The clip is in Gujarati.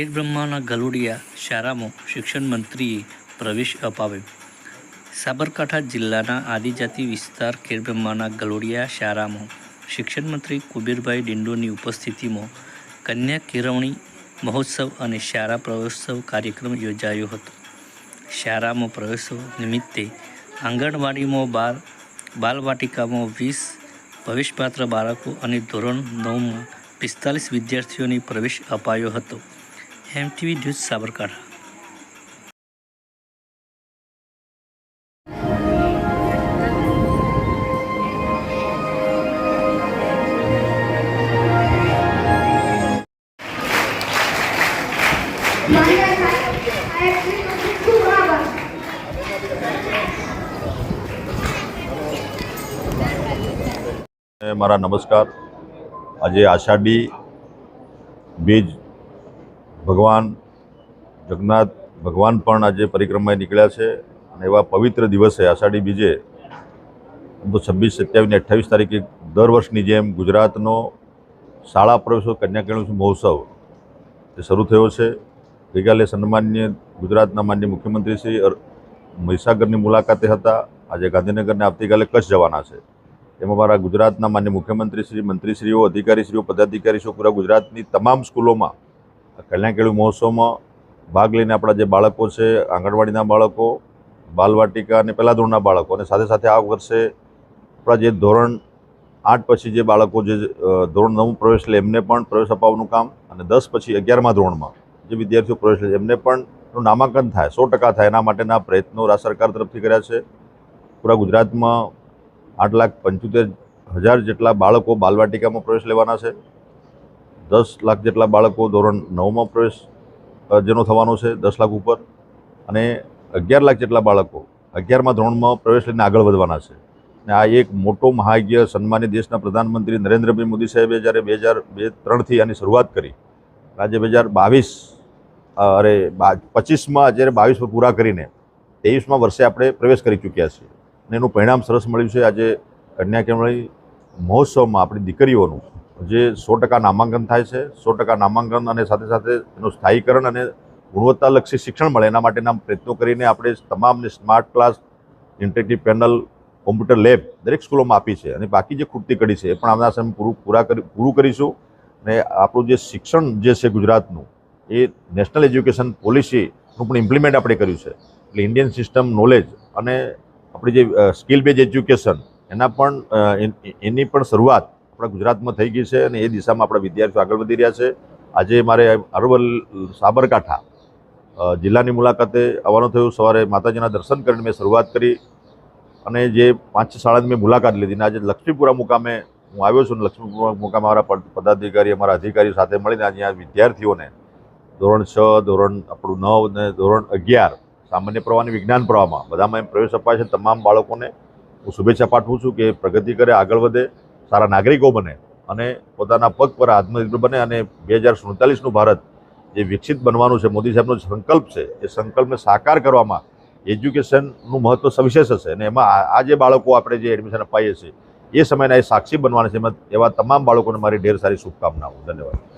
ખેડબ્રહ્માના ગલુડિયા શાળામાં શિક્ષણ મંત્રીએ પ્રવેશ અપાવ્યો. સાબરકાંઠા જિલ્લાના આદિજાતિ વિસ્તાર ખેડબ્રહ્માના ગલુડિયા શાળામાં શિક્ષણ મંત્રી કુબેરભાઈ ડિંડોની ઉપસ્થિતિમાં કન્યા કેળવણી મહોત્સવ અને શાળા પ્રવેશોત્સવ કાર્યક્રમ યોજાયો હતો. શાળામાં પ્રવેશો નિમિત્તે આંગણવાડીમાં બાર બાલવાટિકામાં વીસ ભવિષ્યપાત્ર બાળકો અને ધોરણ નવમાં પિસ્તાલીસ વિદ્યાર્થીઓને પ્રવેશ અપાયો હતો. એમટીવી ન્યૂઝ સાબરકાંઠા એ મારા નમસ્કાર. આજે આષાઢી બીજ ભગવાન જગન્નાથ ભગવાન પણ આજે પરિક્રમાએ નીકળ્યા છે અને એવા પવિત્ર દિવસે આષાઢી બીજે છવ્વીસ સત્યાવીસ અઠ્ઠાવીસ તારીખે દર વર્ષની જેમ ગુજરાતનો શાળા પ્રવેશો કન્યાકેળવણી મહોત્સવ એ શરૂ થયો છે. ગઈકાલે સન્માન્ય ગુજરાતના માન્ય મુખ્યમંત્રી શ્રી મહીસાગરની મુલાકાતે હતા. આજે ગાંધીનગરને આવતીકાલે કચ્છ જવાના છે. એમાં મારા ગુજરાતના માન્ય મુખ્યમંત્રી શ્રી, મંત્રીશ્રીઓ, અધિકારીશ્રીઓ, પદાધિકારીશ્રીઓ, પૂરા ગુજરાતની તમામ સ્કૂલોમાં કલ્યાણ કેળું મહોત્સવમાં ભાગ લઈને આપણા જે બાળકો છે, આંગણવાડીના બાળકો, બાલવાટિકા અને પહેલા ધોરણના બાળકો અને સાથે સાથે આ વર્ષે આપણા જે ધોરણ આઠ પછી જે બાળકો જે ધોરણ નવમું પ્રવેશ લે, એમને પણ પ્રવેશ અપાવવાનું કામ અને દસ પછી અગિયારમા ધોરણમાં જે વિદ્યાર્થીઓ પ્રવેશ લે એમને પણ નામાંકન થાય, સો ટકા થાય. એના માટેના પ્રયત્નો રાજ્ય સરકાર તરફથી કર્યા છે. પૂરા ગુજરાતમાં આઠ લાખ પંચોતેર હજાર જેટલા બાળકો બાલવાટિકામાં પ્રવેશ લેવાના છે. દસ લાખ જેટલા બાળકો ધોરણ નવમાં પ્રવેશ જેનો થવાનો છે, દસ લાખ ઉપર. અને અગિયાર લાખ જેટલા બાળકો અગિયારમાં ધોરણમાં પ્રવેશ લઈને આગળ વધવાના છે. અને આ એક મોટો મહાયજ્ઞ સન્માનિત દેશના પ્રધાનમંત્રી નરેન્દ્રભાઈ મોદી સાહેબે જ્યારે બે હજાર બે ત્રણથી આની શરૂઆત કરી, આજે બે હજાર બાવીસ અરે પચીસમાં જ્યારે બાવીસ પૂરા કરીને ત્રેવીસમાં વર્ષે આપણે પ્રવેશ કરી ચૂક્યા છીએ. અને એનું પરિણામ સરસ મળ્યું છે. આજે કન્યાકુમારી મહોત્સવમાં આપણી દીકરીઓનું જે સો ટકા નામાંકન થાય છે, સો ટકા નામાંકન અને સાથે સાથે એનું સ્થાયીકરણ અને ગુણવત્તાલક્ષી શિક્ષણ મળે એના માટેના પ્રયત્નો કરીને આપણે તમામને smart class, interactive panel, computer lab દરેક સ્કૂલોમાં આપી છે અને બાકી જે ખૂટતી કડી છે એ પણ આવનાર સમય પૂરું, પૂરા કરી, પૂરું કરીશું. અને આપણું જે શિક્ષણ જે છે ગુજરાતનું એ નેશનલ એજ્યુકેશન પોલિસીનું પણ ઇમ્પ્લિમેન્ટ આપણે કર્યું છે. એટલે ઇન્ડિયન સિસ્ટમ નોલેજ અને આપણી જે સ્કિલ બેઝ એજ્યુકેશન એના પણ એની પણ શરૂઆત આપણા ગુજરાતમાં થઈ ગઈ છે અને એ દિશામાં આપણા વિદ્યાર્થીઓ આગળ વધી રહ્યા છે. આજે મારે અરવલ સાબરકાંઠા જિલ્લાની મુલાકાતે આવવાનું થયું. સવારે માતાજીના દર્શન કરીને મેં શરૂઆત કરી અને જે પાંચ શાળાની મેં મુલાકાત લીધી અને આજે લક્ષ્મીપુરા મુકામે હું આવ્યો છું લક્ષ્મીપુરા મુકામે મારા પદ- પદાધિકારી, અમારા અધિકારીઓ સાથે મળીને આજે વિદ્યાર્થીઓને ધોરણ છ, ધોરણ આપણું નવ અને ધોરણ અગિયાર સામાન્ય પ્રવાહ અને વિજ્ઞાન પ્રવાહમાં બધામાં એમ પ્રવેશ અપાય છે. તમામ બાળકોને હું શુભેચ્છા પાઠવું છું કે પ્રગતિ કરે, આગળ વધે. સારા નાગરિકો બને અને પોતાના પગ પર આત્મનિર્ભર બને અને બે હજાર સુડતાલીસનું ભારત જે વિકસિત બનવાનું છે, મોદી સાહેબનો સંકલ્પ છે, એ સંકલ્પને સાકાર કરવામાં એજ્યુકેશનનું મહત્ત્વ સવિશેષ હશે અને એમાં આ જે બાળકો આપણે જે એડમિશન અપાઈએ છીએ, એ સમયના એ સાક્ષી બનવાના છે. એમાં એવા તમામ બાળકોને મારી ઢેર સારી શુભકામનાઓ. ધન્યવાદ.